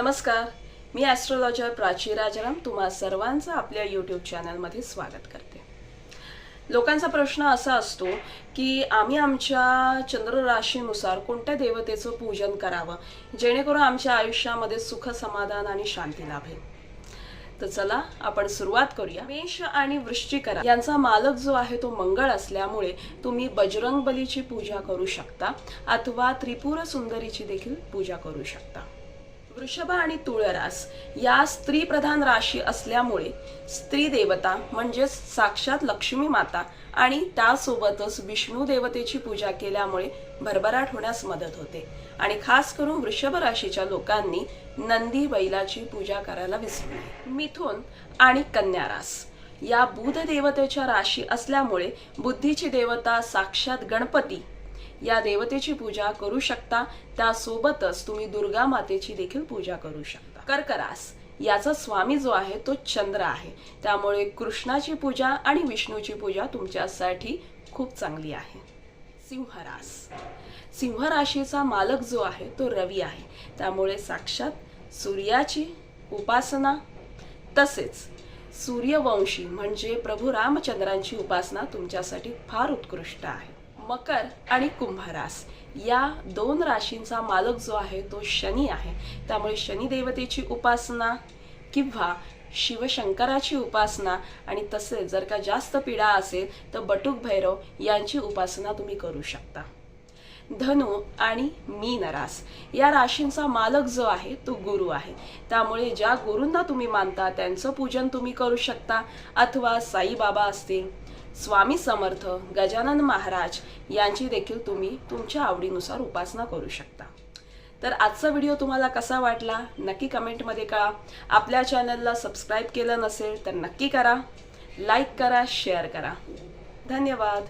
नमस्कार. मी ॲस्ट्रोलॉजर प्राची राजाराम. तुम्हा सर्वांचं आपल्या यूट्यूब चॅनलमध्ये स्वागत करते. लोकांचा प्रश्न असा असतो की आम्ही आमच्या चंद्र राशीनुसार कोणत्या देवतेचं पूजन करावं? जेणेकरून आमच्या आयुष्यामध्ये सुख समाधान आणि शांती लाभेल. तर चला आपण सुरुवात करूया. मेष आणि वृश्चिकरा यांचा मालक जो आहे तो मंगळ असल्यामुळे तुम्ही बजरंग बलीची पूजा करू शकता अथवा त्रिपुर सुंदरीची देखील पूजा करू शकता. वृषभ आणि तुळरास या स्त्री प्रधान राशी असल्यामुळे स्त्री देवता म्हणजेच साक्षात लक्ष्मी माता आणि त्यासोबतच विष्णू देवतेची पूजा केल्यामुळे भरभराट होण्यास मदत होते. आणि खास करून वृषभ राशीच्या लोकांनी नंदी बैलाची पूजा करायला विसरू नये मिथुन आणि कन्या रास या बुध देवतेच्या राशी असल्यामुळे बुद्धीची देवता साक्षात गणपती या देवतेची पूजा करू शकता. त्यासोबतच तुम्ही दुर्गा मातेची देखील पूजा करू शकता. कर्करास याचा स्वामी जो आहे तो चंद्र आहे. त्यामुळे कृष्णाची पूजा आणि विष्णूची पूजा तुमच्यासाठी खूप चांगली आहे. सिंहरास. सिंह राशीचा मालक जो आहे तो रवी आहे. त्यामुळे साक्षात सूर्याची उपासना तसेच सूर्यवंशी म्हणजे प्रभू रामचंद्रांची उपासना तुमच्यासाठी फार उत्कृष्ट आहे. मकर आणि कुंभरास. या दोन राशींचा मालक जो आहे तो शनी आहे. त्यामुळे शनिदेवतेची उपासना किंवा शिवशंकराची उपासना आणि तसेच जर का जास्त पीडा असेल तर बटुक भैरव यांची उपासना तुम्ही करू शकता. धनु आणि मीन रास. या राशींचा मालक जो आहे तो गुरु आहे. त्यामुळे ज्या गुरूंना तुम्ही मानता त्यांचं पूजन तुम्ही करू शकता. अथवा साईबाबा असतील स्वामी समर्थ गजानन महाराज यांची देखील तुम्ही तुमच्या आवडीनुसार उपासना करू शकता. तर आजचा व्हिडिओ तुम्हाला कसा वाटला नक्की कमेंटमध्ये कळा. आपल्या चॅनलला सबस्क्राईब केलं नसेल तर नक्की करा. लाईक करा शेअर करा. धन्यवाद.